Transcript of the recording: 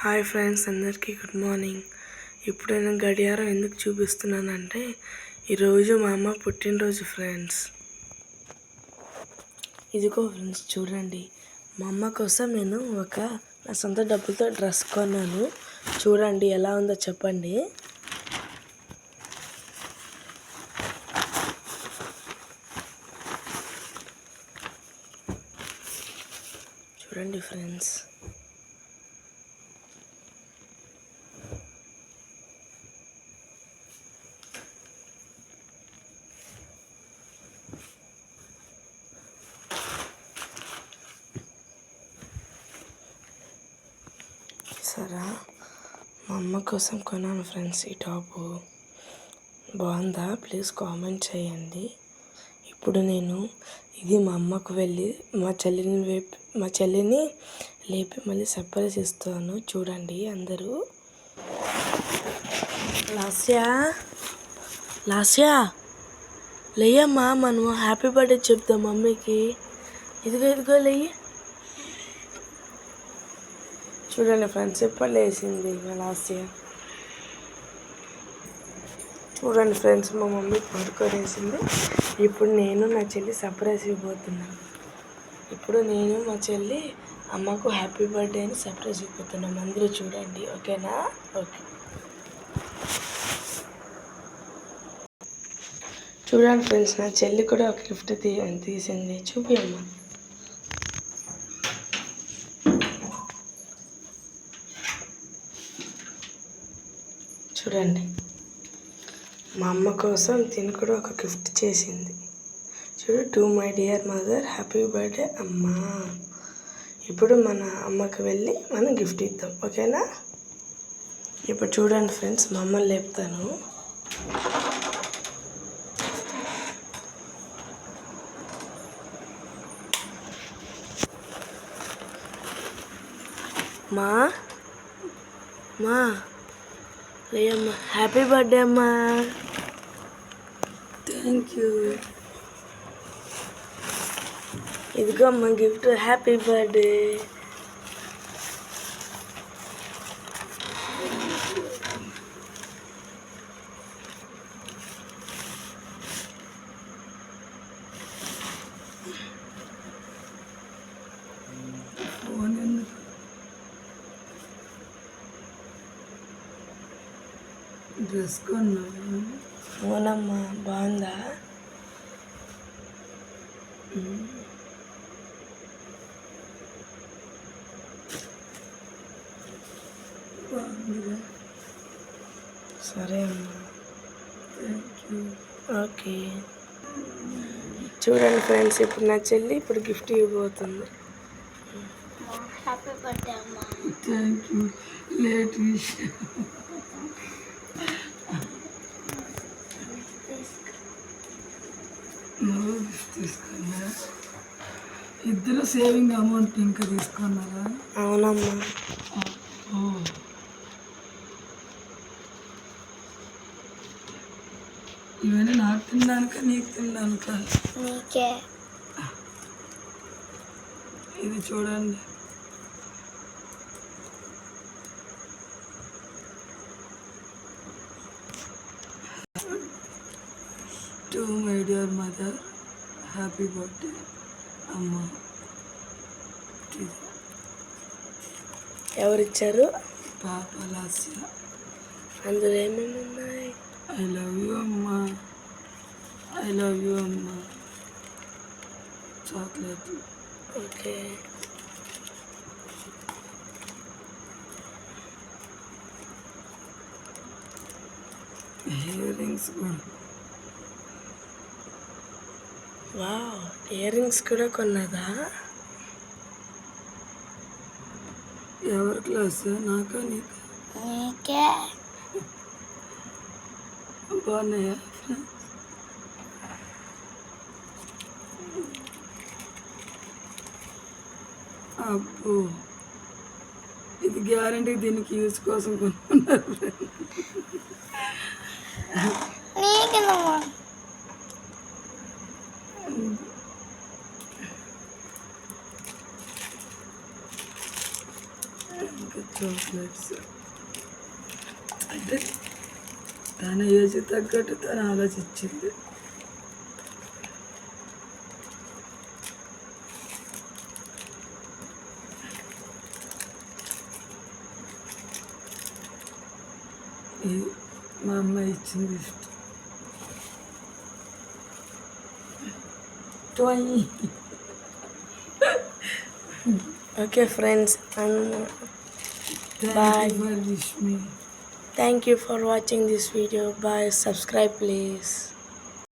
Hi friends అందరికీ good morning. ఇప్పుడు నేను గడియారం ఎందుకు చూపిస్తున్నానంటే ఈరోజు మా అమ్మ పుట్టినరోజు ఫ్రెండ్స్. ఇదిగో ఫ్రెండ్స్ చూడండి. మా అమ్మ కోసం నేను ఒక నా సొంత డబ్బులతో డ్రెస్ కొన్నాను. చూడండి ఎలా ఉందో చెప్పండి. చూడండి ఫ్రెండ్స్. చూసారా మా అమ్మ కోసం కొన్నాను ఫ్రెండ్స్ ఈ టాపు. బాగుందా? ప్లీజ్ కామెంట్ చేయండి. ఇప్పుడు నేను ఇది మా అమ్మకు వెళ్ళి మా చెల్లిని వేపి మా చెల్లిని లేపి మళ్ళీ సర్ప్రైజ్ ఇస్తాను. చూడండి అందరూ. లాస్యా? లాస్యా? లేయమ్మా మనము హ్యాపీ బర్త్డే చెప్తాం మమ్మీకి. ఇదిగో ఇదిగో లేయి. చూడండి ఫ్రెండ్స్ ఎప్పుడు లేచింది లాస్యా చూడండి ఫ్రెండ్స్ మా మమ్మీ పడుకోనేసింది. ఇప్పుడు నేను నా చెల్లి సర్ప్రైజ్ ఇవ్వబోతున్నాను ఇప్పుడు నేను మా చెల్లి అమ్మకు హ్యాపీ బర్త్డే అని సర్ప్రైజ్ ఇవ్వబోతున్నాం అందరూ చూడండి ఓకేనా? ఓకే. చూడండి ఫ్రెండ్స్ నా చెల్లి కూడా ఒక గిఫ్ట్ తీ తీసింది. చూపి అమ్మ చూడండి. మా అమ్మ కోసం తిని కూడా ఒక గిఫ్ట్ చేసింది. చూడు to my dear mother happy birthday అమ్మా. ఇప్పుడు మన అమ్మకి వెళ్ళి మనం గిఫ్ట్ ఇద్దాం. ఓకేనా? ఇప్పుడు చూడండి ఫ్రెండ్స్ మా అమ్మని లేపుతాను. మా మా. లేయమ్మా హ్యాపీ బర్త్డే అమ్మా థ్యాంక్ యూ ఇదిగో అమ్మ గిఫ్ట్ హ్యాపీ బర్త్డే డ్రెస్ కొన్నాను అవునమ్మా బాగుందా? బాగుందిగా. సరే అమ్మా. Thank you. ఓకే. చూడండి ఫ్రెండ్స్ ఇప్పుడు నా చెల్లి ఇప్పుడు గిఫ్ట్ ఇవ్వబోతుంది. హ్యాపీ బర్త్డే అమ్మా. Thank you. లేట్ విష్ నువ్వు గిఫ్ట్ తీసుకున్నా ఇద్దరు సేవింగ్ అమౌంట్ ఇంకా తీసుకున్నారా? అవునమ్మా. ఇవన్నీ నాకు తినడానిక నీకు తినడానిక? నీకే. ఇది చూడండి. To my dear mother happy birthday అమ్మ ఎవరిచ్చారు? పాప లాస్య అందులో ఏమేమి ఉన్నాయి? ఐ లవ్ యూ అమ్మా ఐ లవ్ యూ అమ్మా చాక్లెట్ ఓకే. ఇయర్ రింగ్స్ కూడా. వావ్ ఇయర్ రింగ్స్ కూడా కొన్నదా? ఎవరి క్లాస్? నాకా నీకు? నీకే. బాగున్నాయా అబ్బో. ఇది గ్యారంటీ దీనికి యూజ్ కోసం కొనుక్కున్నారు. నీకేనమ్మా ఇంకా చాక్లెట్స్ అంటే తన ఏజ్ తగ్గట్టు తను ఆలోచించింది ఇది మా అమ్మ ఇచ్చిన Okay, friends, and bye. Thank you for watching this video. Bye. Subscribe, please.